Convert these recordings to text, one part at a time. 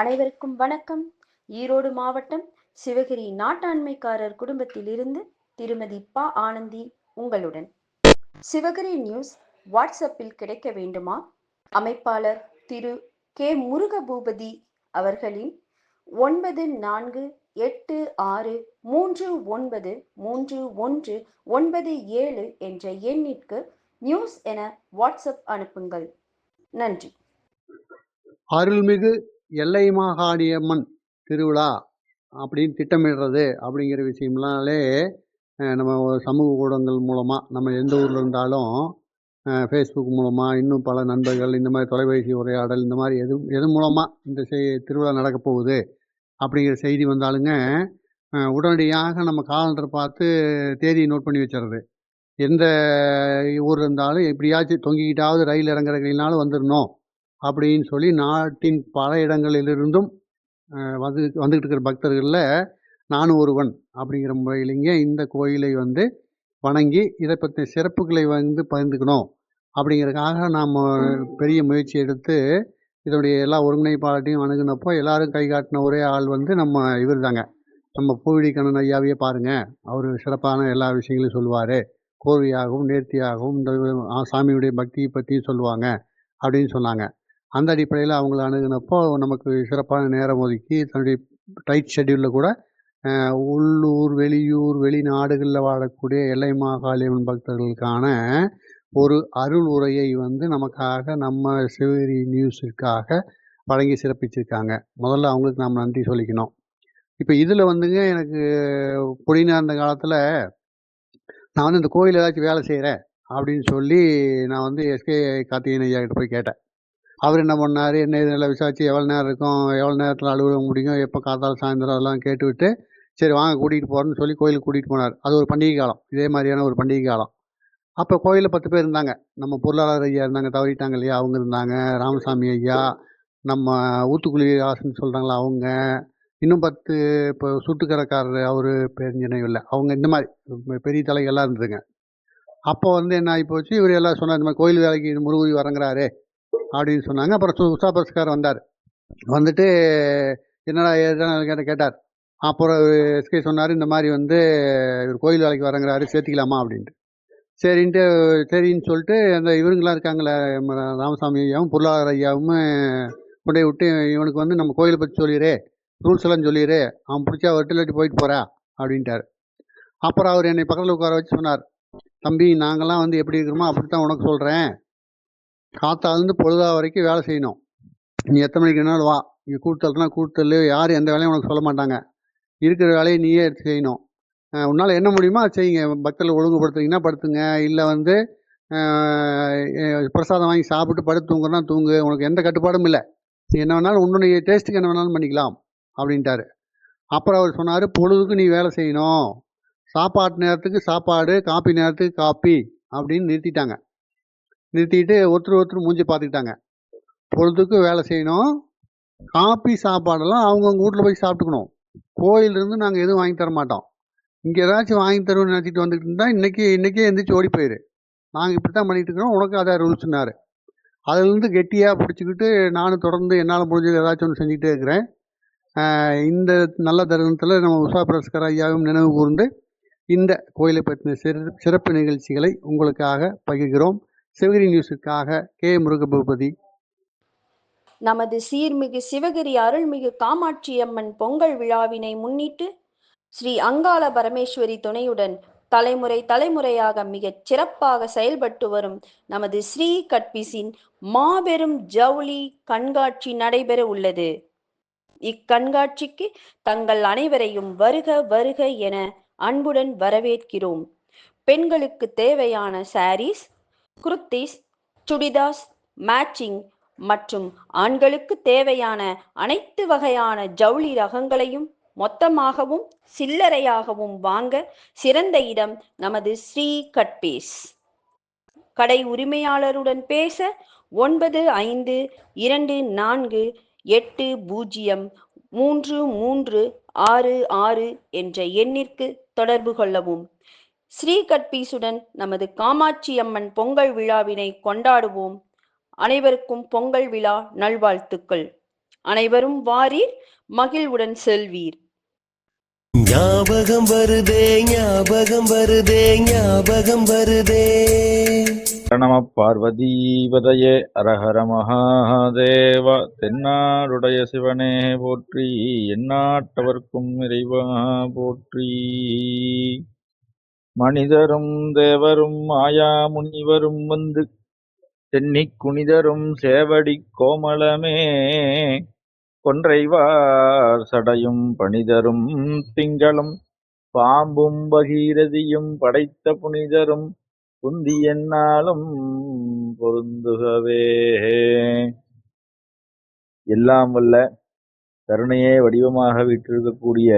அனைவருக்கும் வணக்கம். ஈரோடு மாவட்டம் சிவகிரி நாட்டாண்மைக்காரர் குடும்பத்திலிருந்து திருமதி ப ஆனந்தி உங்களுடன். சிவகிரி நியூஸ் வாட்ஸ்அப்பில் கிடைக்க வேண்டுமா? அமைப்பாளர் திரு கே முருகபூபதி அவர்களின் ஒன்பது நான்கு எட்டு ஆறு மூன்று ஒன்பது மூன்று ஒன்று ஒன்பது ஏழு என்ற எண்ணிற்கு நியூஸ் என வாட்ஸ்அப் அனுப்புங்கள். நன்றி. அருள்மிகு எல்லை மாகாளியம்மன் திருவிழா அப்படின்னு திட்டமிடுறது அப்படிங்கிற விஷயம்னாலே நம்ம சமூக ஊடகங்கள் மூலமாக நம்ம எந்த ஊரில் இருந்தாலும் ஃபேஸ்புக் மூலமாக இன்னும் பல நண்பர்கள் இந்த மாதிரி தொலைபேசி உரையாடல் இந்த மாதிரி எது எது மூலமாக இந்த செய் திருவிழா நடக்க போகுது அப்படிங்கிற செய்தி வந்தாலுங்க உடனடியாக நம்ம காலண்டர் பார்த்து தேதியை நோட் பண்ணி வச்சிடுறது எந்த ஊர் இருந்தாலும் எப்படியாச்சும் தொங்கிக்கிட்டாவது ரயில் இறங்குறதுனாலும் வந்துடணும் அப்படின்னு சொல்லி நாட்டின் பல இடங்களிலிருந்தும் வந்து வந்துக்கிட்டு இருக்கிற பக்தர்களில் நானும் ஒருவன் அப்படிங்கிற முறையிலேங்க இந்த கோயிலை வந்து வணங்கி இதை பற்றின சிறப்புகளை வந்து பகிர்ந்துக்கணும் அப்படிங்கிறதுக்காக நாம் பெரிய முயற்சி எடுத்து இதனுடைய எல்லா ஒருங்கிணைப்பாளர்ட்டையும் அணுகுனப்போ எல்லாரும் கை காட்டின ஒரே ஆள் வந்து நம்ம இவர் தாங்க நம்ம பூவிடி கண்ணன் ஐயாவையே பாருங்கள் அவர் சிறப்பான எல்லா விஷயங்களையும் சொல்லுவார். கோர்வையாகவும் நேர்த்தியாகவும் இந்த சாமியுடைய பக்தியை பற்றியும் சொல்லுவாங்க அப்படின்னு சொன்னாங்க. அந்த அடிப்படையில் அவங்கள அணுகுனப்போ நமக்கு சிறப்பான நேரம் ஒதுக்கி தன்னுடைய டைட் ஷெட்யூலில் கூட உள்ளூர் வெளியூர் வெளிநாடுகளில் வாழக்கூடிய எல்லை மாகாளியம்மன் பக்தர்களுக்கான ஒரு அருள் உரையை வந்து நமக்காக நம்ம சிவகிரி நியூஸுக்காக வழங்கி சிறப்பிச்சிருக்காங்க. முதல்ல அவங்களுக்கு நாம் நன்றி சொல்லிக்கணும். இப்போ இதில் வந்துங்க எனக்கு புடினா அந்த காலத்தில் நான் வந்து இந்த கோயில் ஏதாச்சும் வேலை செய்கிறேன் அப்படின்னு சொல்லி நான் வந்து எஸ்கே கார்த்திகேயன் ஐயா கிட்ட போய் கேட்டேன். அவர் என்ன பண்ணார்? என்ன இதெல்லாம் விசாரித்து எவ்வளோ நேரம் இருக்கும்? எவ்வளோ நேரத்தில் அலுவலகம் முடியும்? எப்போ காத்தால சாயந்தரம் அதெல்லாம் கேட்டுவிட்டு சரி வாங்க கூட்டிகிட்டு போகிறேன்னு சொல்லி கோயிலுக்கு கூட்டிகிட்டு போனார். அது ஒரு பண்டிகை காலம். இதே மாதிரியான ஒரு பண்டிகை காலம். அப்போ கோயிலில் பத்து பேர் இருந்தாங்க. நம்ம பொருளாளர் ஐயா இருந்தாங்க தவறிட்டாங்க இல்லையா? அவங்க இருந்தாங்க. ராமசாமி ஐயா நம்ம ஊத்துக்குழி ஆசன் சொல்கிறாங்களா அவங்க. இன்னும் பத்து இப்போ சுட்டுக்கரக்காரர் அவர் பேர் நினைவில்லை அவங்க இந்த மாதிரி பெரிய தலைகள்லாம் இருந்ததுங்க. அப்போ வந்து என்ன ஆகி போச்சு? இவர் எல்லாம் சொன்னார் இந்த மாதிரி கோயில் வேலைக்கு இது வரங்கிறாரே அப்படின்னு சொன்னாங்க. அப்புறம் சு- உஷா பஸ்கார் வந்தார். வந்துட்டு என்னடா ஏதுன்னு கேட்டார். அப்புறம் எஸ்கே சொன்னார் இந்த மாதிரி வந்து இவர் கோயில் வேலைக்கு வரங்கிறாரு சேர்த்திக்கலாமா? அப்படின்ட்டு. சரின்ட்டு சரின்னு சொல்லிட்டு அந்த இவருங்களாம் இருக்காங்களே ராமசாமி ஐயாவும் பொருளாதார ஐயாவும் கொண்டு விட்டு இவனுக்கு வந்து நம்ம கோயிலை பற்றி சொல்லிடுறே ரூல்ஸ் எல்லாம் சொல்லிடு அவன் பிடிச்சா வெட்டிலாட்டி போயிட்டு போகிறா அப்படின்ட்டார். அப்புறம் அவர் என்னை பக்கத்தில் உட்கார வச்சு சொன்னார். தம்பி நாங்கள்லாம் வந்து எப்படி இருக்கிறோமோ அப்படி தான் உனக்கு சொல்கிறேன் காத்தாலேருந்து பொழுதா வரைக்கும் வேலை செய்யணும். நீ எத்தனை மணிக்கு வேணாலும் வா. இங்கே கூட்டல்னா கூட்டல் யாரும் எந்த வேலையும் உனக்கு சொல்ல மாட்டாங்க. இருக்கிற வேலையை நீயே எடுத்து செய்யணும். உன்னால் என்ன முடியுமோ அதை செய்யுங்க. பக்தர்கள் ஒழுங்குபடுத்துறீங்கன்னா படுத்துங்க. இல்லை வந்து பிரசாதம் வாங்கி சாப்பிட்டு படுத்து தூங்குறனா தூங்கு. உனக்கு எந்த கட்டுப்பாடும் இல்லை. நீ என்ன வேணாலும் உன்னுடைய டேஸ்ட்டுக்கு என்ன வேணாலும் பண்ணிக்கலாம் அப்படின்ட்டாரு. அப்புறம் அவர் சொன்னார் பொழுதுக்கு நீ வேலை செய்யணும். சாப்பாட்டு நேரத்துக்கு சாப்பாடு காப்பி நேரத்துக்கு காப்பி அப்படின்னு நிறுத்திட்டாங்க. நிறுத்திட்டு ஒருத்தர் ஒருத்தர் மூஞ்சி பார்த்துக்கிட்டாங்க. பொழுதுக்கு வேலை செய்யணும். காப்பி சாப்பாடெல்லாம் அவங்கவுங்க வீட்டில் போய் சாப்பிட்டுக்கணும். கோயிலிருந்து நாங்கள் எதுவும் வாங்கி தர மாட்டோம். இங்கே ஏதாச்சும் வாங்கி தருவோம்னு நினச்சிட்டு வந்துட்டு இருந்தால் இன்றைக்கி இன்றைக்கே எந்திரிச்சு ஓடி போயிரு. நாங்கள் இப்படி தான் பண்ணிகிட்டு இருக்கிறோம். உனக்கு அதான் ரூல்ஸ்னாரு அதுலேருந்து கெட்டியாக பிடிச்சிக்கிட்டு நானும் தொடர்ந்து என்னால் முடிஞ்சது ஏதாச்சும் ஒன்று செஞ்சுக்கிட்டே இருக்கிறேன். இந்த நல்ல தருணத்தில் நம்ம உஷா பிரஸ்கர் ஐயாவும் நினைவு கூர்ந்து இந்த கோயிலை பற்றின சிறப்பு நிகழ்ச்சிகளை உங்களுக்காக பகிர்கிறோம். சிவகிரி நியூஸுக்காக கே. முருகபூபதி. நமது சீர்மிகு சிவகிரி அருள்மிகு காமாட்சி அம்மன் பொங்கல் விழாவினை முன்னிட்டு ஸ்ரீ அங்காள பரமேஸ்வரி துணையுடன் தலைமுறை தலைமுறையாக மிகச் சிறப்பாக செயல்பட்டு வரும் நமது ஸ்ரீ கட்பிஸின் மாபெரும் ஜவுளி கண்காட்சி நடைபெற உள்ளது. இக்கண்காட்சிக்கு தங்கள் அனைவரையும் வருக வருக என அன்புடன் வரவேற்கிறோம். பெண்களுக்கு தேவையான சாரீஸ் குர்த்திஸ் சுடிதாஸ் மேட்சிங் மற்றும் ஆண்களுக்கு தேவையான அனைத்து வகையான ஜவுளி ரகங்களையும் மொத்தமாகவும் சில்லறையாகவும் வாங்க சிறந்த இடம் நமது ஸ்ரீ கட்பீஸ் கடை உரிமையாளருடன் பேச ஒன்பது ஐந்து இரண்டு நான்கு எட்டு பூஜ்ஜியம் மூன்று மூன்று ஆறு ஆறு என்ற எண்ணிற்கு தொடர்பு கொள்ளவும். ஸ்ரீ கட்பீசுடன் நமது காமாட்சி அம்மன் பொங்கல் விழாவினை கொண்டாடுவோம். அனைவருக்கும் பொங்கல் விழா நல்வாழ்த்துக்கள். அனைவரும் வாரீர் மகிழ்வுடன் செல்வீர். ஞாபகம் வருதே ஞாபகம் வருதே ஞாபகம் வருதே. நம பார்வதீபதையே அரஹர மகாதேவ தென்னாடுடைய சிவனே போற்றி எந்நாட்டவர்க்கும் இறைவா போற்றி. மனிதரும் தேவரும் மாயா முனிவரும் வந்து தென்னிக் குனிதரும் சேவடி கோமளமே. கொன்றைவார் சடையும் பணிதரும் திங்களும் பாம்பும் பகீரதியும் படைத்த புனிதரும் குந்தி என்னாலும் பொருந்துகவே. எல்லாம் வல்ல கருணையே வடிவமாக விட்டிருக்கக்கூடிய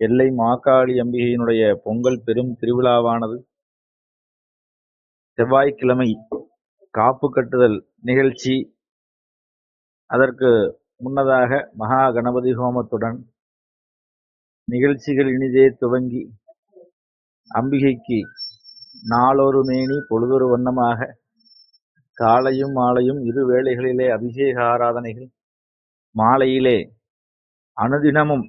எல்லை மாக்காளி அம்பிகையினுடைய பொங்கல் பெரும் திருவிழாவானது. செவ்வாய்க்கிழமை காப்பு கட்டுதல் நிகழ்ச்சி. அதற்கு முன்னதாக மகா கணபதி ஹோமத்துடன் நிகழ்ச்சிகள் இனிதே துவங்கி அம்பிகைக்கு நாளொரு மேனி பொழுதொரு வண்ணமாக காலையும் மாலையும் இரு வேளைகளிலே அபிஷேக ஆராதனைகள் மாலையிலே அனுதினமும்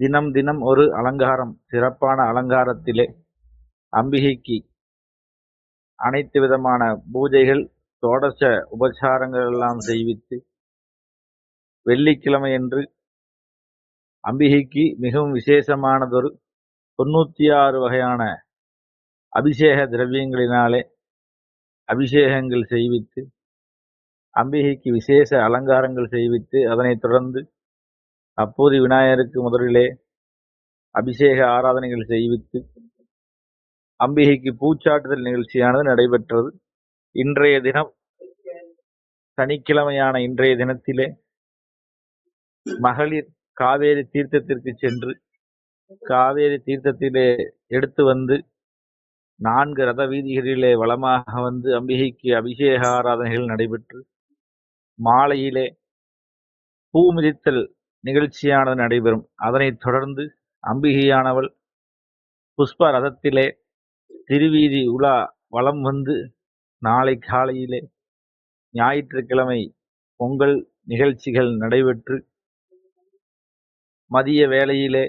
தினம் தினம் ஒரு அலங்காரம் சிறப்பான அலங்காரத்திலே அம்பிகைக்கு அனைத்து விதமான பூஜைகள் தோடச உபச்சாரங்கள் எல்லாம் செய்வித்து வெள்ளிக்கிழமையன்று அம்பிகைக்கு மிகவும் விசேஷமானதொரு தொண்ணூற்றி ஆறு வகையான அபிஷேக திரவியங்களினாலே அபிஷேகங்கள் செய்வித்து அம்பிகைக்கு விசேஷ அலங்காரங்கள் செய்வித்து அதனைத் தொடர்ந்து அப்போது விநாயகருக்கு முதலிலே அபிஷேக ஆராதனைகள் செய்வித்து அம்பிகைக்கு பூச்சாட்டுதல் நிகழ்ச்சியானது நடைபெற்றது. இன்றைய தினம் சனிக்கிழமையான இன்றைய தினத்திலே மகளிர் காவேரி தீர்த்தத்திற்கு சென்று காவேரி தீர்த்தத்திலே எடுத்து வந்து நான்கு ரத வீதிகளிலே வளமாக வந்து அம்பிகைக்கு அபிஷேக ஆராதனைகள் நடைபெற்று மாலையிலே பூ மிதித்தல் நிகழ்ச்சியானது நடைபெறும். அதனைத் தொடர்ந்து அம்பிகையானவள் புஷ்ப ரதத்திலே திருவீதி உலா வலம் வந்து நாளை காலையிலே ஞாயிற்றுக்கிழமை பொங்கல் நிகழ்ச்சிகள் நடைபெற்று மதிய வேளையிலே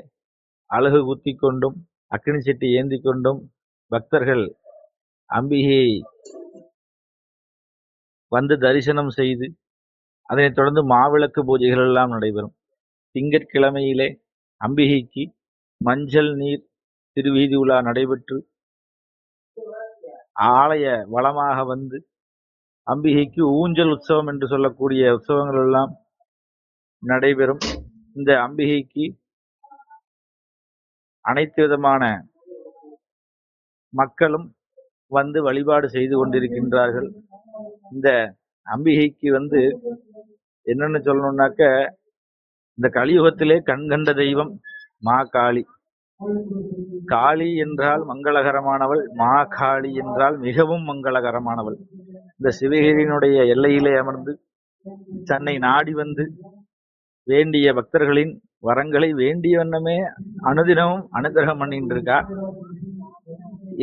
அழகு குத்தி கொண்டும் அக்னி சட்டி ஏந்தி கொண்டும் பக்தர்கள் அம்பிகையை வந்து தரிசனம் செய்து அதனைத் தொடர்ந்து மாவிளக்கு பூஜைகள் எல்லாம் நடைபெறும். திங்கட்கிழமையிலே அம்பிகைக்கு மஞ்சள் நீர் திருவீதி உலா நடைபெற்று ஆலய வளமாக வந்து அம்பிகைக்கு ஊஞ்சல் உற்சவம் என்று சொல்லக்கூடிய உற்சவங்கள் எல்லாம் நடைபெறும். இந்த அம்பிகைக்கு அனைத்து விதமான மக்களும் வந்து வழிபாடு செய்து கொண்டிருக்கின்றார்கள். இந்த அம்பிகைக்கு வந்து என்னன்னு சொல்லணும்னாக்க இந்த கலியுகத்திலே கண்கண்ட தெய்வம் மா காளி. காளி என்றால் மங்களகரமானவள் மா காளி என்றால் மிகவும் மங்களகரமானவள். இந்த சிவகிரியினுடைய எல்லையிலே அமர்ந்து தன்னை நாடி வந்து வேண்டிய பக்தர்களின் வரங்களை வேண்டிய வண்ணமே அனுதினமும் அனுகிரகம் பண்ணிட்டு இருக்கா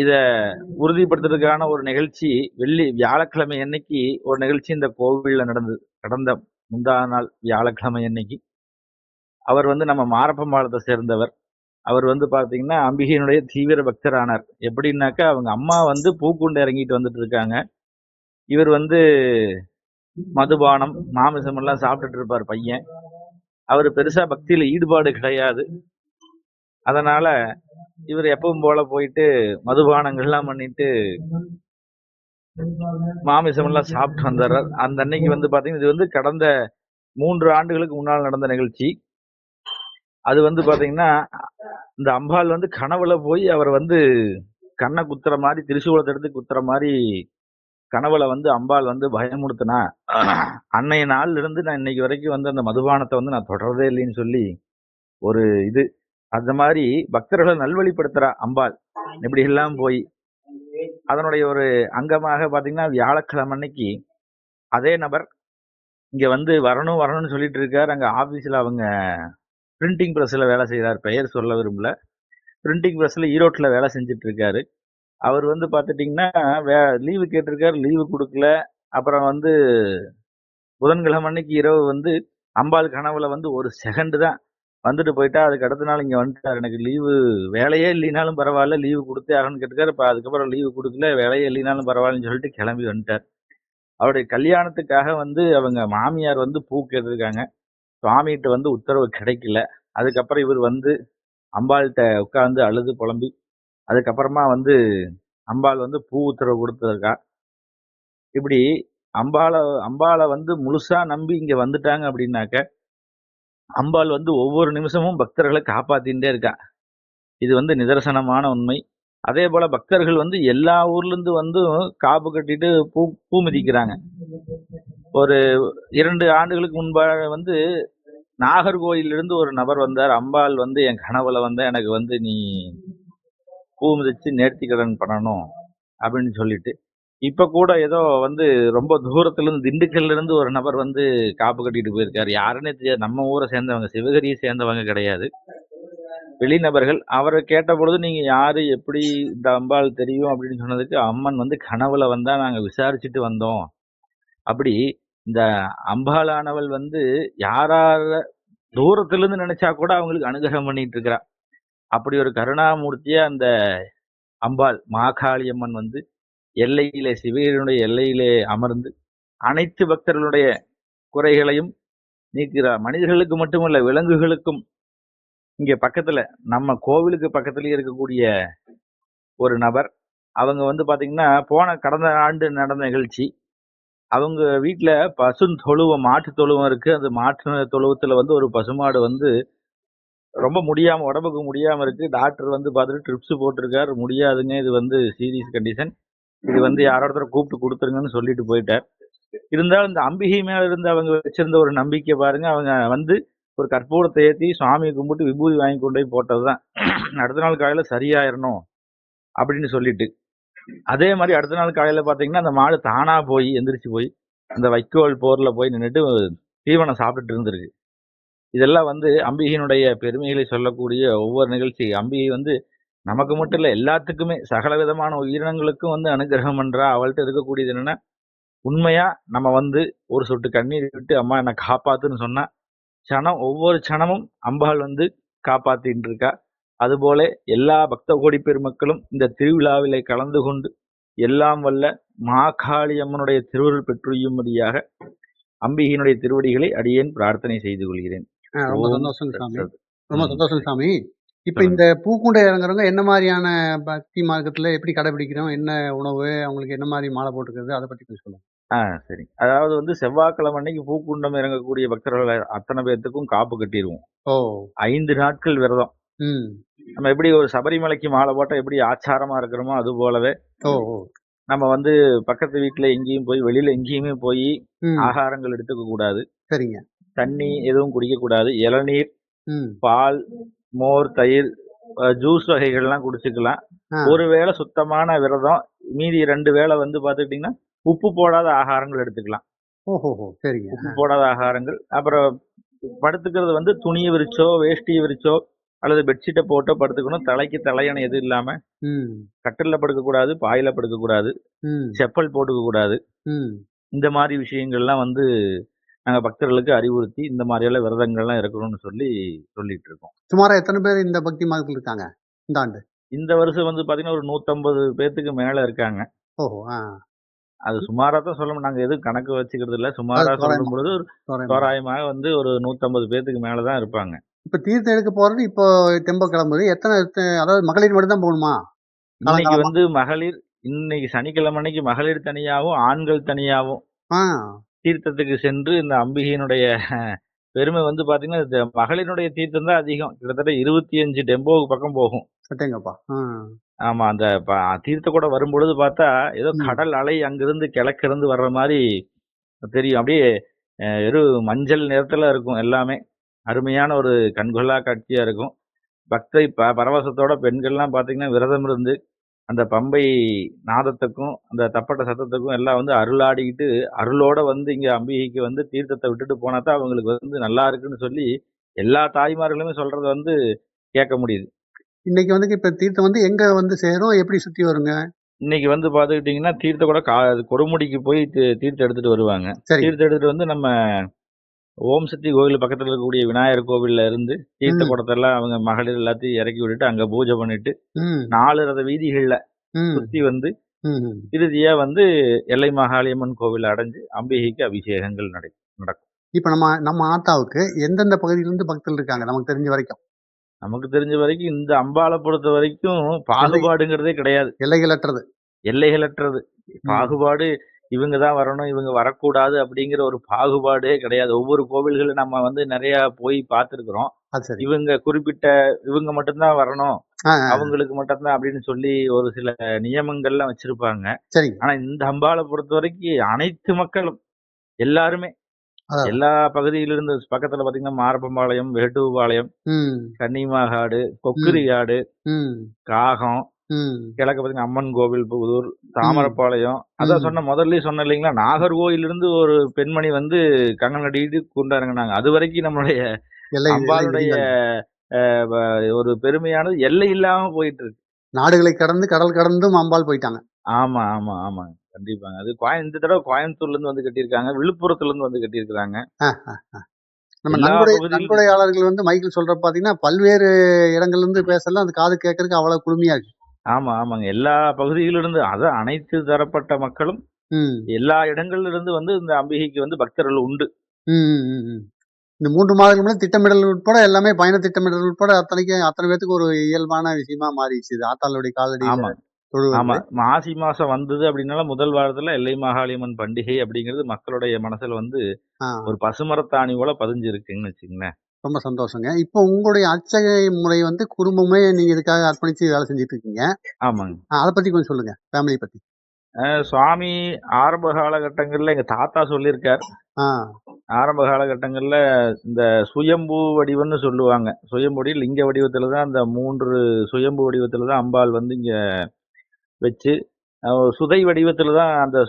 இத உறுதிப்படுத்துறதுக்கான ஒரு நிகழ்ச்சி வெள்ளி வியாழக்கிழமை அன்னைக்கு ஒரு நிகழ்ச்சி இந்த கோவில்ல நடந்தது. கடந்த முந்தா நாள் வியாழக்கிழமை அன்னைக்கு. அவர் வந்து நம்ம மாரப்பம்பாளத்தை சேர்ந்தவர். அவர் வந்து பார்த்தீங்கன்னா அம்பிகையினுடைய தீவிர பக்தரானார். எப்படின்னாக்கா அவங்க அம்மா வந்து பூக்குண்டு இறங்கிட்டு வந்துட்டு இருக்காங்க. இவர் வந்து மதுபானம் மாமிசம் எல்லாம் சாப்பிட்டுட்டு இருப்பார் பையன். அவர் பெருசா பக்தியில ஈடுபாடு கிடையாது. அதனால இவர் எப்பவும் போல போயிட்டு மதுபானங்கள்லாம் பண்ணிட்டு மாமிசம் எல்லாம் சாப்பிட்டு வந்துடுறார் அந்த அன்னைக்கு வந்து பாத்தீங்கன்னா இது வந்து கடந்த மூன்று ஆண்டுகளுக்கு முன்னால் நடந்த நிகழ்ச்சி. அது வந்து பாத்தீங்கன்னா இந்த அம்பாள் வந்து கனவுல போய் அவர் வந்து கண்ணை குத்துற மாதிரி திரிசூலத்தை எடுத்து குத்துற மாதிரி கனவுல வந்து அம்பாள் வந்து பயமுடுத்தினா அன்னைய நாள்ல இருந்து நான் இன்னைக்கு வரைக்கும் வந்து அந்த மதுபானத்தை வந்து நான் தொடரதே இல்லைன்னு சொல்லி ஒரு இது. அந்த மாதிரி பக்தர்களை நல்வழிப்படுத்துறா அம்பாள். இப்படி எல்லாம் போய் அதனுடைய ஒரு அங்கமாக பாத்தீங்கன்னா வியாழக்கிழமை அன்னைக்கு அதே நபர் இங்க வந்து வரணும் வரணும்னு சொல்லிட்டு இருக்காரு. அங்க ஆபீஸ்ல அவங்க பிரிண்டிங் ப்ரெஸ்ஸில் வேலை செய்கிறார் பெயர் சொல்ல விரும்பல. பிரிண்டிங் ப்ரெஸ்ஸில் ஈரோட்டில் வேலை செஞ்சிட்ருக்காரு. அவர் வந்து பார்த்துட்டிங்கன்னா வே லீவு கேட்டிருக்காரு லீவு கொடுக்கல. அப்புறம் வந்து புதன்கிழமை அன்னைக்கு இரவு வந்து அம்பாள் கனவுல வந்து ஒரு செகண்டு தான் வந்துட்டு போயிட்டா அதுக்கு அடுத்த நாள் இங்கே வந்துட்டார். எனக்கு லீவு வேலையே இல்லைனாலும் பரவாயில்ல லீவு கொடுத்தே ஆகணும்னு கேட்டுக்காரு இப்போ அதுக்கப்புறம் லீவு கொடுக்கல வேலையே இல்லைனாலும் பரவாயில்லன்னு சொல்லிட்டு கிளம்பி வந்துட்டார். அவருடைய கல்யாணத்துக்காக வந்து அவங்க மாமியார் வந்து பூ கேட்டிருக்காங்க. சுவாமிகிட்ட வந்து உத்தரவு கிடைக்கல. அதுக்கப்புறம் இவர் வந்து அம்பாள்கிட்ட உட்காந்து அழுது புலம்பி அதுக்கப்புறமா வந்து அம்பாள் வந்து பூ உத்தரவு கொடுத்துருக்கா இப்படி அம்பாளை அம்பாளை வந்து முழுசா நம்பி இங்க வந்துட்டாங்க அப்படின்னாக்க அம்பாள் வந்து ஒவ்வொரு நிமிஷமும் பக்தர்களை காப்பாத்தின்றே இருக்கா. இது வந்து நிதர்சனமான உண்மை. அதே போல பக்தர்கள் வந்து எல்லா ஊர்ல இருந்து வந்து காப்பு கட்டிட்டு பூ பூ மிதிக்கிறாங்க. ஒரு இரண்டு ஆண்டுகளுக்கு முன்பாக வந்து நாகர்கோயிலிருந்து ஒரு நபர் வந்தார். அம்பாள் வந்து என் கனவுல வந்த எனக்கு வந்து நீ பூ மிதிச்சு நேர்த்திக்கடன் பண்ணணும் அப்படின்னு சொல்லிட்டு. இப்ப கூட ஏதோ வந்து ரொம்ப தூரத்துலேருந்து திண்டுக்கல்லேருந்து திண்டுக்கல்ல இருந்து ஒரு நபர் வந்து காப்பு கட்டிட்டு போயிருக்காரு. யாருன்னே தெரியாது. நம்ம ஊரை சேர்ந்தவங்க சிவகரியை சேர்ந்தவங்க கிடையாது. வெளிநபர்கள் அவரை கேட்ட பொழுது நீங்க யாரு எப்படி இந்த அம்பாள் தெரியும் அப்படின்னு சொன்னதுக்கு அம்மன் வந்து கனவுல வந்தா நாங்க விசாரிச்சுட்டு வந்தோம். அப்படி இந்த அம்பாளானவள் வந்து யாரார தூரத்திலிருந்து நினைச்சா கூட அவங்களுக்கு அனுகிரகம் பண்ணிட்டு இருக்கிறா. அப்படி ஒரு கருணாமூர்த்தியா அந்த அம்பாள் மாகாளி அம்மன் வந்து எல்லையிலே சிவகிரியினுடைய எல்லையிலே அமர்ந்து அனைத்து பக்தர்களுடைய குறைகளையும் நீக்கிறார் மனிதர்களுக்கு மட்டுமல்ல விலங்குகளுக்கும் இங்கே பக்கத்துல நம்ம கோவிலுக்கு பக்கத்துலயே இருக்கக்கூடிய ஒரு நபர். அவங்க வந்து பாத்தீங்கன்னா போன கடந்த ஆண்டு நடந்த நிகழ்ச்சி அவங்க வீட்டுல பசு தொழுவம் மாட்டு தொழுவம் இருக்கு. அந்த மாட்டு தொழுவத்துல வந்து ஒரு பசுமாடு வந்து ரொம்ப முடியாம உடம்புக்கு முடியாம இருக்கு. டாக்டர் வந்து பார்த்துட்டு ட்ரிப்ஸ் போட்டிருக்காரு. முடியாதுங்க. இது வந்து சீரியஸ் கண்டிஷன். இது வந்து யாரோட கூப்பிட்டு கொடுத்துருங்கன்னு சொல்லிட்டு போயிட்டார். இருந்தாலும் இந்த அம்பிகை மேல இருந்து அவங்க வச்சிருந்த ஒரு நம்பிக்கை பாருங்க. அவங்க வந்து ஒரு கற்பூரத்தை ஏற்றி சுவாமியை கும்பிட்டு விபூதி வாங்கி கொண்டு போய் போட்டதுதான். அடுத்த நாள் காலையில சரியாயிரணும் அப்படின்னு சொல்லிட்டு. அதே மாதிரி அடுத்த நாள் காலையில பாத்தீங்கன்னா அந்த மாடு தானா போய் எந்திரிச்சு போய் அந்த வைக்கோல் போர்ல போய் நின்றுட்டு தீவனம் சாப்பிட்டுட்டு இருந்திருக்கு. இதெல்லாம் வந்து அம்பிகையினுடைய பெருமைகளை சொல்லக்கூடிய ஒவ்வொரு நிகழ்ச்சி. அம்பிகை வந்து நமக்கு மட்டும் இல்லை எல்லாத்துக்குமே சகல விதமான உயிரினங்களுக்கும் வந்து அனுகிரகம் பண்றா. அவள்கிட்ட இருக்கக்கூடியது என்னன்னா உண்மையா நம்ம வந்து ஒரு சொட்டு கண்ணீர் விட்டு அம்மா என்னை காப்பாத்துன்னு சொன்னா சனம் ஒவ்வொரு சனமும் அம்பாள் வந்து காப்பாத்தின்னு இருக்கா. அதுபோல எல்லா பக்த கோடி பெருமக்களும் இந்த திருவிழாவிலே கலந்து கொண்டு எல்லாம் வல்ல மாகாளி அம்மனுடைய திருவருள் பெற்றுயும்படியாக அம்பிகையினுடைய திருவடிகளை அடியேன் பிரார்த்தனை செய்து கொள்கிறேன். ரொம்ப சந்தோஷம் சாமி. ரொம்ப. சந்தோஷம் சாமி. இப்ப. இந்த பூக்குண்டை இறங்குறவங்க என்ன மாதிரியான பக்தி மார்க்கத்துல எப்படி கடைபிடிக்கிறோம்? என்ன உணவு? அவங்களுக்கு என்ன மாதிரி மாலை போட்டுக்கிறது? அதை பத்தி கொஞ்சம் சொல்லுங்க. ஆ சரி. அதாவது வந்து செவ்வாய்க்கிழமை அன்னைக்கு பூக்குண்டம் இறங்கக்கூடிய பக்தர்கள் அத்தனை பேர்த்துக்கும் காப்பு கட்டிடுவோம் ஓ. ஐந்து நாட்கள் விரதம். ம். நம்ம எப்படி ஒரு சபரிமலைக்கு மாலை போட்டா எப்படி ஆச்சாரமா இருக்கிறோமோ அது போலவே நம்ம வந்து பக்கத்து வீட்டுல எங்கேயும் போய் வெளியில எங்கேயுமே போய் ஆகாரங்கள் எடுத்துக்க கூடாது. சரிங்க. தண்ணி எதுவும் குடிக்க கூடாது. இளநீர் பால் மோர் தயிர் ஜூஸ் வகைகள்லாம் குடிச்சுக்கலாம். ஒருவேளை சுத்தமான விரதம் மீதி ரெண்டு வேளை வந்து பாத்துக்கிட்டீங்கன்னா உப்பு போடாத ஆகாரங்கள் எடுத்துக்கலாம். சரிங்க. உப்பு போடாத ஆகாரங்கள். அப்புறம் படுத்துக்கிறது வந்து துணியை விரிச்சோ வேஷ்டியை விரிச்சோ அல்லது பெட்ஷீட்டை போட்டோ படுத்துக்கணும். தலைக்கு தலையணை எதுவும் இல்லாம ம். கட்டில்ல படுக்க கூடாது பாயில படுக்க கூடாது செப்பல் போட்டுக்க கூடாது இந்த மாதிரி விஷயங்கள்லாம் வந்து நாங்க பக்தர்களுக்கு அறிவுறுத்தி இந்த மாதிரியெல்லாம் விரதங்கள்லாம் இருக்கணும்னு சொல்லி சொல்லிட்டு இருக்கோம் சுமாரா எத்தனை பேர் இந்த பக்தி மார்க்கத்தில் இருக்காங்க இந்த ஆண்டு? இந்த வருஷம் வந்து பாத்தீங்கன்னா ஒரு நூத்தம்பது பேத்துக்கு மேல இருக்காங்க. ஓஹோ அது சுமாரா தான் சொல்லணும் நாங்க எதுவும் கணக்கு வச்சுக்கிறது இல்ல சுமாரா. சொல்லும் பொழுது. தோராயமாக வந்து ஒரு நூத்தம்பது பேத்துக்கு மேலதான் இருப்பாங்க. இப்ப தீர்த்தம் எடுக்க போறது இப்போ தெம்ப கிளம்புது எத்தனை அதாவது மகளிர் மட்டும் தான் போகணுமா? இன்னைக்கு. வந்து மகளிர் இன்னைக்கு சனிக்கிழமை அன்னைக்கு மகளிர் தனியாவும் ஆண்கள் தனியாவும் ஆ. தீர்த்தத்துக்கு சென்று இந்த அம்பிகையினுடைய பெருமை வந்து பாத்தீங்கன்னா இந்த மகளிருடைய தீர்த்தம் தான் அதிகம். கிட்டத்தட்ட இருபத்தி அஞ்சு டெம்போவுக்கு பக்கம் போகும். சட்டேங்கப்பா. ஆமா அந்த தீர்த்த கூட வரும்பொழுது பார்த்தா ஏதோ. கடல் அலை அங்கிருந்து கிழக்கிருந்து வர்ற மாதிரி தெரியும். அப்படியே வெறும் மஞ்சள் நிறத்துல இருக்கும் எல்லாமே. அருமையான ஒரு கண்கொள்ளா காட்சியா இருக்கும். பக்தை ப பரவசத்தோட பெண்கள்லாம் பாத்தீங்கன்னா விரதம் இருந்து அந்த பம்பை நாதத்துக்கும் அந்த தப்பட்ட சத்தத்துக்கும் எல்லாம் வந்து அருளாடிக்கிட்டு அருளோட வந்து இங்க அம்பிகைக்கு வந்து தீர்த்தத்தை விட்டுட்டு போனா தான் அவங்களுக்கு வந்து நல்லா இருக்குன்னு சொல்லி எல்லா தாய்மார்களுமே சொல்றத வந்து கேட்க முடியுது. இன்னைக்கு வந்து இப்ப தீர்த்தம் வந்து எங்க வந்து சேரும்? எப்படி சுத்தி வருங்க? இன்னைக்கு வந்து பாத்துக்கிட்டீங்கன்னா தீர்த்த கூட கா கொடுமுடிக்கு போய் தீ- தீர்த்தம் எடுத்துட்டு வருவாங்க. சரி தீர்த்தம் எடுத்துட்டு வந்து நம்ம ஓம் சக்தி கோவில் பக்கத்துல இருக்கக்கூடிய விநாயகர் கோவில்ல இருந்து தீர்த்த. குடத்தெல்லாம் அவங்க மகளிர் எல்லாத்தையும் இறக்கி விட்டுட்டு அங்க பூஜை பண்ணிட்டு நாலு ரத வீதிகள்ல சுத்தி வந்து. இறுதியா வந்து எல்லை மாகாளியம்மன் கோவில் அடைஞ்சு அம்பிகைக்கு அபிஷேகங்கள் நடை நடக்கும். இப்ப நம்ம நம்ம ஆத்தாவுக்கு எந்தெந்த பகுதியிலிருந்து பக்தர்கள் இருக்காங்க நமக்கு தெரிஞ்ச வரைக்கும்? நமக்கு தெரிஞ்ச வரைக்கும் இந்த அம்பாளை பொறுத்த வரைக்கும் பாகுபாடுங்கிறதே கிடையாது. எல்லைகளற்றது எல்லைகளற்றது பாகுபாடு இவங்க தான் வரணும் இவங்க வரக்கூடாது அப்படிங்கிற ஒரு பாகுபாடே கிடையாது. ஒவ்வொரு கோவில்களும் நம்ம வந்து நிறைய போய் பார்த்துருக்குறோம். இவங்க குறிப்பிட்ட இவங்க மட்டும்தான் வரணும் அவங்களுக்கு மட்டும்தான் அப்படின்னு சொல்லி ஒரு சில நியமங்கள்லாம் வச்சிருப்பாங்க. ஆனா இந்த அம்பாளை பொறுத்த வரைக்கும் அனைத்து மக்களும் எல்லாருமே. எல்லா பகுதியிலிருந்து பக்கத்துல பாத்தீங்கன்னா மாரப்பம்பாளையம் வேட்டுப்பாளையம் ம். கன்னிமாகாடு கொக்குரிகாடு ம். காகம் கிழக்கு பாத்தீங்கன்னா அம்மன் கோவில் புதூர் தாமரப்பாளையம். அதான். சொன்ன முதல்ல சொன்ன இல்லைங்களா? நாகர்கோயில் இருந்து ஒரு பெண்மணி வந்து கங்கன் கட்டிட்டு கொண்டாருங்கனாங்க அது வரைக்கும் நம்மளுடைய அம்பாளுடைய ஒரு பெருமையானது எல்லை இல்லாம போயிட்டு இருக்கு நாடுகளை கடந்து கடல் கடந்தும் அம்பாள் போயிட்டாங்க. ஆமா ஆமா ஆமாங்க. கண்டிப்பாங்க. அது கோயம் இந்த தடவை கோயம்புத்தூர்ல இருந்து வந்து கட்டியிருக்காங்க. விழுப்புரத்துல இருந்து வந்து ஆ. நம்ம நன்கொடை நன்கொடையாளர்கள் வந்து மைக்கிள் சொல்ற பாத்தீங்கன்னா பல்வேறு இடங்கள்ல இருந்து பேசலாம் அது காது கேட்கறதுக்கு அவ்வளவு குளுமையா இருக்கு. ஆமா ஆமாங்க. எல்லா பகுதியிலிருந்து அதான் அனைத்து தரப்பட்ட மக்களும் எல்லா இடங்கள்ல இருந்து வந்து இந்த அம்பிகைக்கு வந்து பக்தர்கள் உண்டு. இந்த மூன்று மாதங்களுக்கு முன்னாடி திட்டமிடல் உட்பட எல்லாமே பயண திட்டமிடல் உட்பட அத்தனைக்கு அத்தனை பேத்துக்கு ஒரு இயல்பான விஷயமா மாறிடுச்சு இது. ஆத்தாளுடைய காலடி ஆமா. மாசி மாசம் வந்தது அப்படின்னால முதல் வாரத்துல எல்லை மாகாளியம்மன் பண்டிகை அப்படிங்கிறது மக்களுடைய மனசுல வந்து ஒரு பசுமரத்தாணி போல பதிஞ்சு இருக்குன்னு வச்சுங்களேன் ரொம்ப சந்தோஷங்க. இப்போ உங்களுடைய அர்ச்சகை முறை வந்து குடும்பமே நீங்க இதுக்காக அர்ப்பணிச்சு வேலை செஞ்சுட்டு இருக்கீங்க ஆமாங்க அதை பத்தி கொஞ்சம் சொல்லுங்க ஃபேமிலி பத்தி. சுவாமி ஆரம்ப காலகட்டங்கள்ல எங்க தாத்தா சொல்லியிருக்கார். ஆரம்ப காலகட்டங்கள்ல இந்த சுயம்பு வடிவம்னு சொல்லுவாங்க. சுயம்புடி லிங்க வடிவத்துல தான் அந்த மூன்று சுயம்பு வடிவத்துல தான் அம்பாள் வந்து இங்க வச்சு சுதை வடிவத்துல தான் அந்த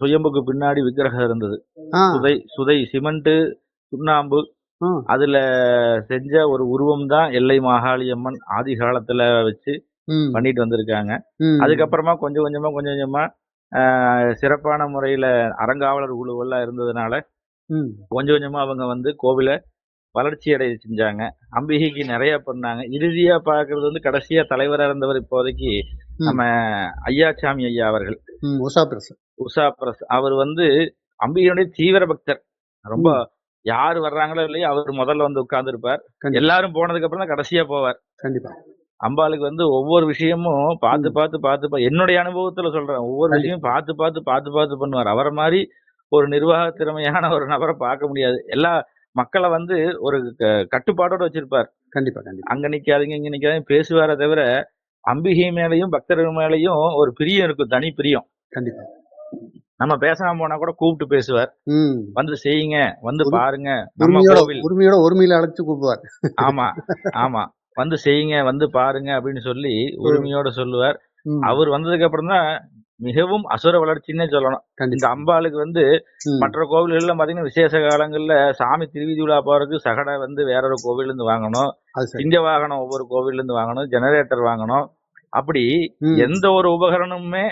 சுயம்புக்கு பின்னாடி விக்கிரகம் இருந்தது. சுதை சுதை சிமெண்ட் சுண்ணாம்பு. அதுல செஞ்ச ஒரு உருவம் தான் எல்லை மாகாளியம்மன் ஆதி காலத்துல வச்சு பண்ணிட்டு வந்திருக்காங்க. அதுக்கப்புறமா கொஞ்சம் கொஞ்சமா கொஞ்சம் கொஞ்சமா சிறப்பான முறையில அறங்காவலர் குழுவெல்லாம் இருந்ததுனால கொஞ்சம் கொஞ்சமா அவங்க வந்து கோவிலை வளர்ச்சி அடைய செஞ்சாங்க. அம்பிகைக்கு நிறைய பண்ணாங்க. இறுதியா பார்க்கறது வந்து கடைசியா தலைவரா இருந்தவர் இப்போதைக்கு. நம்ம ஐயாச்சாமி ஐயா அவர்கள். உஷா பிரஸ் உஷா பிரஸ் அவர் வந்து அம்பிகையுடைய தீவிர பக்தர். ரொம்ப யார் வர்றாங்களோ இல்லையோ அவர் முதல்ல வந்து உட்கார்ந்துருப்பார். எல்லாரும் போனதுக்கு அப்புறம் தான் கடைசியா போவார். கண்டிப்பா. அம்பாளுக்கு வந்து ஒவ்வொரு விஷயமும் பார்த்து. பார்த்து பார்த்து என்னுடைய அனுபவத்துல சொல்றேன். ஒவ்வொரு. விஷயமும் பார்த்து பார்த்து பார்த்து பார்த்து பண்ணுவார். அவரை மாதிரி ஒரு நிர்வாக திறமையான ஒரு நபரை பார்க்க முடியாது. எல்லா மக்களை வந்து ஒரு க- கட்டுப்பாடோட வச்சிருப்பார். கண்டிப்பா கண்டிப்பா. அங்க நிக்காதீங்க இங்க நிக்காதீங்க பேசுவாரே தவிர அம்பிகை மேலையும் பக்தர்கள் மேலையும் ஒரு பிரியம் இருக்கும். தனி பிரியம். கண்டிப்பா. நம்ம பேசாம போனா கூட கூப்பிட்டு பேசுவார். வந்து செய்யுங்க வந்து பாருங்க நம்ம உரிமையோட ஒருமையில அழைச்சு கூப்பிடுவார். ஆமா ஆமா. வந்து செய்யுங்க வந்து பாருங்க அப்படின்னு சொல்லி உரிமையோட சொல்லுவார். அவர் வந்ததுக்கு அப்புறம் தான் மிகவும் அசுர வளர்ச்சின்னே சொல்லணும். இந்த அம்பாளுக்கு வந்து மற்ற கோவில்கள்ல பாத்தீங்கன்னா விசேஷ காலங்கள்ல சாமி திருவிதி விழா போறதுக்கு சகடை வந்து வேற ஒரு கோவில்ல இருந்து வாங்கணும். சிங்க வாகனம் ஒவ்வொரு கோவில்ல இருந்து வாங்கணும் ஜெனரேட்டர் வாங்கணும். அப்படி எந்த ஒரு உபகரணமுமே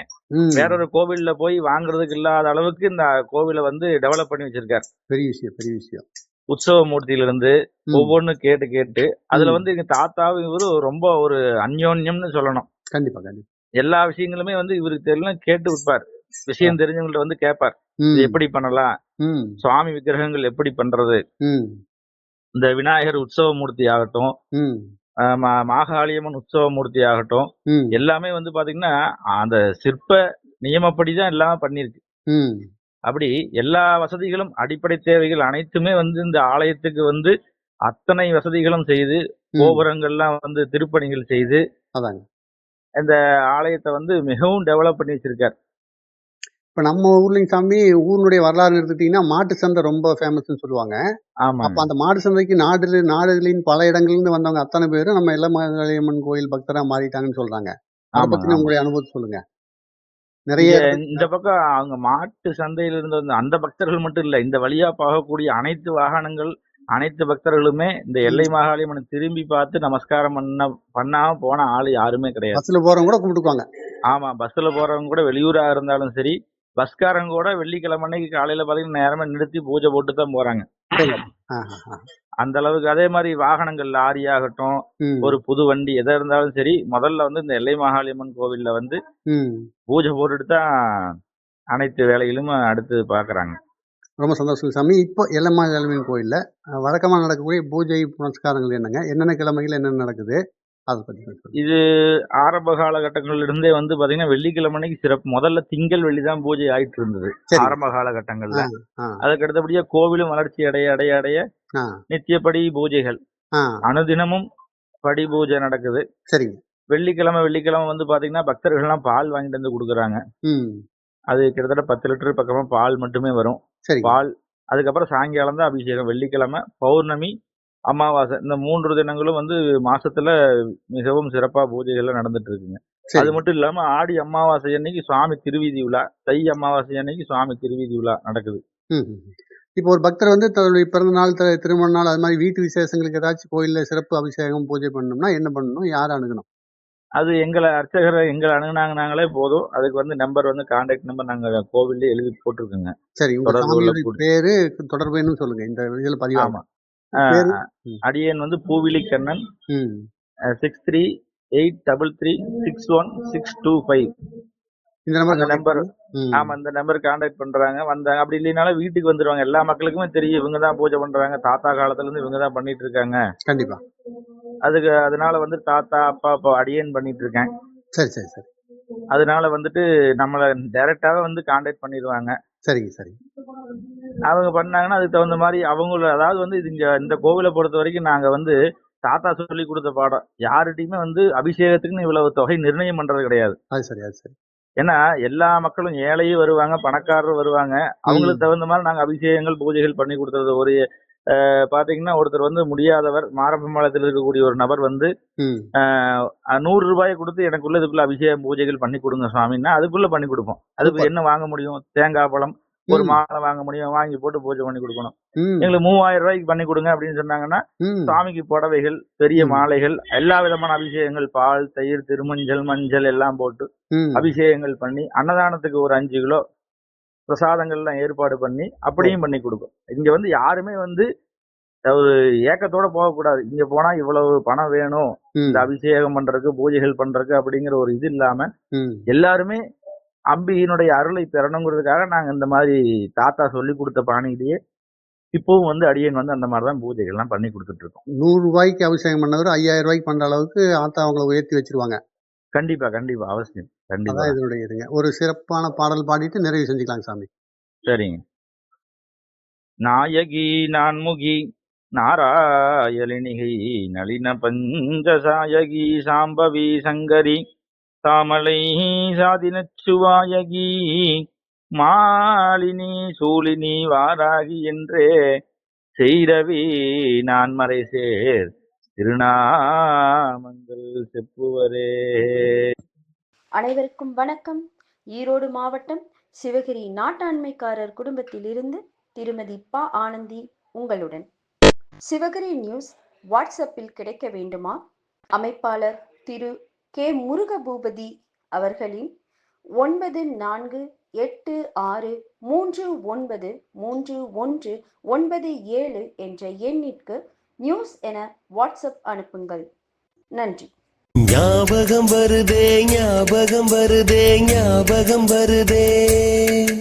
வேற ஒரு கோவில்ல போய் வாங்குறதுக்கு இல்லாத அளவுக்கு இந்த கோவிலை வந்து டெவலப் பண்ணி வச்சிருக்காரு. பெரிய விஷயம் பெரிய விஷயம். உற்சவ மூர்த்தியில இருந்து ம், ஒவ்வொன்றும் கேட்டு கேட்டு அதுல. வந்து எங்க தாத்தாவும் இவரு ரொம்ப ஒரு அந்யோன்யம்னு சொல்லணும். கண்டிப்பா கண்டிப்பா. எல்லா விஷயங்களுமே வந்து இவருக்கு தெரியலாம் கேட்டு விற்பார். விஷயம் தெரிஞ்சவங்கள்ட்ட வந்து கேட்பார். எப்படி பண்ணலாம்? சுவாமி விக்கிரகங்கள் எப்படி பண்றது? இந்த விநாயகர் உற்சவ மூர்த்தி ஆகட்டும் மாகாளியம்மன் உற்சவ மூர்த்தி ஆகட்டும் எல்லாமே வந்து பாத்தீங்கன்னா அந்த சிற்ப நியமப்படி தான் எல்லாமே பண்ணிருக்கு. அப்படி எல்லா வசதிகளும் அடிப்படை தேவைகள் அனைத்துமே வந்து இந்த ஆலயத்துக்கு வந்து அத்தனை வசதிகளும் செய்து. கோபுரங்கள்லாம் வந்து திருப்பணிகள் செய்து அதாங்க இந்த ஆலயத்தை வந்து மிகவும் டெவலப் பண்ணி வச்சிருக்காரு இப்ப நம்ம ஊர்லயும் சாமி ஊருடைய வரலாறு எடுத்துட்டீங்கன்னா மாட்டு சந்தை ரொம்ப ஃபேமஸ்னு சொல்லுவாங்க. ஆமா அப்ப அந்த மாடு சந்தைக்கு நாடு நாடுகளின் பல இடங்கள்ல இருந்து வந்தவங்க அத்தனை பேரும் நம்ம எல்லமலையம்மன் கோயில் பக்தரா மாறிட்டாங்கன்னு சொல்றாங்க. அதை ஆமாங்க. உங்களுடைய அனுபவத்தை சொல்லுங்க. நிறைய இங்க இந்த பக்கம் அவங்க மாட்டு சந்தையில இருந்து வந்த அந்த பக்தர்கள் மட்டும் இல்ல இந்த வழியா போகக்கூடிய அனைத்து வாகனங்கள் அனைத்து பக்தர்களுமே இந்த எல்லை மாகாளியம்மனை திரும்பி பார்த்து நமஸ்காரம் பண்ண பண்ணாம போன ஆளு யாருமே கிடையாது. பஸ்ல போறவங்க கூட கும்பிட்டுக்குவாங்க ஆமா பஸ்ல போறவங்க கூட வெளியூரா இருந்தாலும் சரி பஸ்காரங்க கூட வெள்ளிக்கிழமை அன்னைக்கு காலையில பாத்தீங்கன்னா நேரமா நிறுத்தி பூஜை போட்டு தான் போறாங்க. அந்த அளவுக்கு அதே மாதிரி வாகனங்கள் லாரி ஆகட்டும் ஒரு புது வண்டி எதா இருந்தாலும் சரி முதல்ல வந்து இந்த எல்லை மாகாளியம்மன் கோவில்ல வந்து. பூஜை போட்டுட்டு தான் அனைத்து வேலைகளும் அடுத்து பாக்குறாங்க. ரொம்ப சந்தோஷம் சாமி. இப்போ எல்லம்மா எல்லம்மன் கோயிலில் வழக்கமாக நடக்கக்கூடிய பூஜை புனஸ்காரங்கள் என்னங்க? என்னென்ன கிழமைகள் என்னென்ன நடக்குது? அதை பற்றி. இது ஆரம்ப காலகட்டங்கள்ல இருந்தே வந்து பாத்தீங்கன்னா வெள்ளிக்கிழமை அன்னைக்கு சிறப்பு. முதல்ல திங்கள் வெள்ளி தான் பூஜை ஆயிட்டு இருந்தது ஆரம்ப காலகட்டங்கள்ல. அதுக்கு அடுத்தபடியா கோவிலும் வளர்ச்சி அடைய அடைய அடைய நித்தியப்படி பூஜைகள். அனுதினமும் படி பூஜை நடக்குது. சரிங்க. வெள்ளிக்கிழமை வெள்ளிக்கிழமை வந்து பாத்தீங்கன்னா பக்தர்கள்லாம் பால் வாங்கிட்டு வந்து கொடுக்குறாங்க. அது கிட்டத்தட்ட பத்து லிட்டர் பக்கமா பால் மட்டுமே வரும். பால் அதுக்கப்புறம் சாயங்காலம் தான் அபிஷேகம். வெள்ளிக்கிழமை பௌர்ணமி அமாவாசை இந்த மூன்று தினங்களும் வந்து மாசத்துல மிகவும் சிறப்பா பூஜைகள்லாம் நடந்துட்டு இருக்குங்க அது மட்டும் இல்லாம ஆடி அமாவாசை அன்னைக்கு சுவாமி திருவீதி விழா தை அமாவாசை அன்னைக்கு சுவாமி திருவீதி விழா நடக்குது. இப்போ ஒரு பக்தர் வந்து தன்னுடைய பிறந்த நாள் திருமண நாள் அது மாதிரி வீட்டு விசேஷங்களுக்கு ஏதாச்சும் கோயிலில் சிறப்பு அபிஷேகம் பூஜை பண்ணணும்னா என்ன பண்ணணும்? யாரை அணுகணும்? அது எங்களை அர்ச்சகரை எங்களை அணுகுனாங்கனாங்களே போதும். அதுக்கு வந்து நம்பர் வந்து கான்டாக்ட் நம்பர் நாங்க கோவில்ல எழுதி போட்டிருக்கோங்க. சரி பேரு தொடர்பு சொல்லுங்க. இந்த இதில் பதிவாகும் ஆமா. அடியேன் வந்து Poovili Kannan six three eight double three six one six two five இந்த நம்பர். நம்பர் ஆமா இந்த நம்பர் கான்டாக்ட் பண்றாங்க. வந்தாங்க அப்படி இல்லைனாலும் வீட்டுக்கு வந்துருவாங்க. எல்லா மக்களுக்குமே தெரியும் இவங்க தான் பூஜை பண்றாங்க. தாத்தா காலத்துல இருந்து இவங்க தான் பண்ணிட்டு இருக்காங்க கண்டிப்பா. அதுக்கு அதனால வந்து தாத்தா அப்பா அப்பா அடியேன் பண்ணிட்டு இருக்கேன் சரி சரி சரி. அதனால வந்துட்டு நம்மள டைரக்டாவே வந்து கான்டாக்ட் பண்ணிடுவாங்க. சரிங்க சரிங்க. அவங்க பண்ணாங்கன்னா அதுக்கு தகுந்த மாதிரி அவங்கள அதாவது வந்து இது இங்க இந்த கோவிலை பொறுத்த வரைக்கும் நாங்க வந்து தாத்தா சொல்லி கொடுத்த பாடம். யார்கிட்டயுமே வந்து அபிஷேகத்துக்குன்னு இவ்வளவு தொகை நிர்ணயம் பண்றது கிடையாது. அது சரி அது சரி. ஏன்னா எல்லா மக்களும் ஏழையும் வருவாங்க பணக்காரரும் வருவாங்க. அவங்களுக்கு தகுந்த மாதிரி நாங்க அபிஷேகங்கள் பூஜைகள் பண்ணி கொடுத்துறது ஒரு பாத்தீங்கன்னா ஒருத்தர் வந்து முடியாதவர் மாரப்பம்பாளத்தில் இருக்கக்கூடிய ஒரு நபர் வந்து நூறு ரூபாயை கொடுத்து எனக்குள்ள இதுக்குள்ள அபிஷேகம் பூஜைகள் பண்ணி கொடுங்க சுவாமின்னா அதுக்குள்ள பண்ணி கொடுப்போம். அதுக்கு. என்ன வாங்க முடியும்? தேங்காய் பழம் ஒரு மாலை வாங்க முடியும் வாங்கி போட்டு பூஜை பண்ணி கொடுக்கணும். எங்களுக்கு மூவாயிரம் ரூபாய்க்கு பண்ணி கொடுங்க அப்படின்னு சொன்னாங்கன்னா சுவாமிக்கு புடவைகள் பெரிய. மாலைகள் எல்லா விதமான அபிஷேகங்கள் பால் தயிர் திருமஞ்சள் மஞ்சள் எல்லாம் போட்டு அபிஷேகங்கள் பண்ணி அன்னதானத்துக்கு ஒரு அஞ்சு கிலோ பிரசாதங்கள்லாம் ஏற்பாடு பண்ணி அப்படியும் பண்ணி கொடுக்கும். இங்க வந்து யாருமே வந்து ஒரு ஏக்கத்தோட போகக்கூடாது. இங்க போனா இவ்வளவு பணம் வேணும். இந்த அபிஷேகம் பண்றதுக்கு பூஜைகள் பண்றதுக்கு அப்படிங்கிற ஒரு இது இல்லாம எல்லாருமே அம்பிகையினுடைய அருளை பெறணுங்கிறதுக்காக நாங்க இந்த மாதிரி தாத்தா சொல்லி கொடுத்த பாணியிலேயே இப்பவும் வந்து அடியேன் வந்து அந்த மாதிரி தான் பூஜைகள்லாம் பண்ணி கொடுத்துட்டு இருக்கோம். நூறு ரூபாய்க்கு அபிஷேகம் பண்ணவர் ஐயாயிரம் ரூபாய்க்கு பண்ற அளவுக்கு ஆத்தா அவங்கள உயர்த்தி வச்சிருவாங்க. கண்டிப்பா கண்டிப்பா. அவசியம். கண்டிப்பா. இதனுடைய இதுங்க. ஒரு சிறப்பான பாடல் பாடிட்டு நிறைவு செஞ்சுக்கலாம் சாமி. சரிங்க. நாயகி நான்முகி நாராயணிகை நளின பஞ்சசாயகி சாம்பவி சங்கரி தாமலை சாதினச்சுவாயகி மாலினி சூலினி வாராகி என்றே செய்தவி நான் மறை சேர் திருநாமங்கள் செப்புவரே. அனைவருக்கும் வணக்கம். ஈரோடு மாவட்டம் சிவகிரி நாட்டாண்மைக்காரர் குடும்பத்திலிருந்து திருமதி பா ஆனந்தி உங்களுடன். சிவகிரி நியூஸ் வாட்ஸ்அப்பில் கிடைக்க வேண்டுமா? அமைப்பாளர் திரு கே முருகபூபதி அவர்களின் ஒன்பது நான்கு எட்டு ஆறு மூன்று ஒன்பது மூன்று ஒன்று ஒன்பது ஏழு என்ற எண்ணிற்கு நியூஸ் என வாட்ஸ்அப் அனுப்புங்கள். நன்றி. ஞாபகம் வருதே ஞாபகம் வருதே ஞாபகம் வருதே.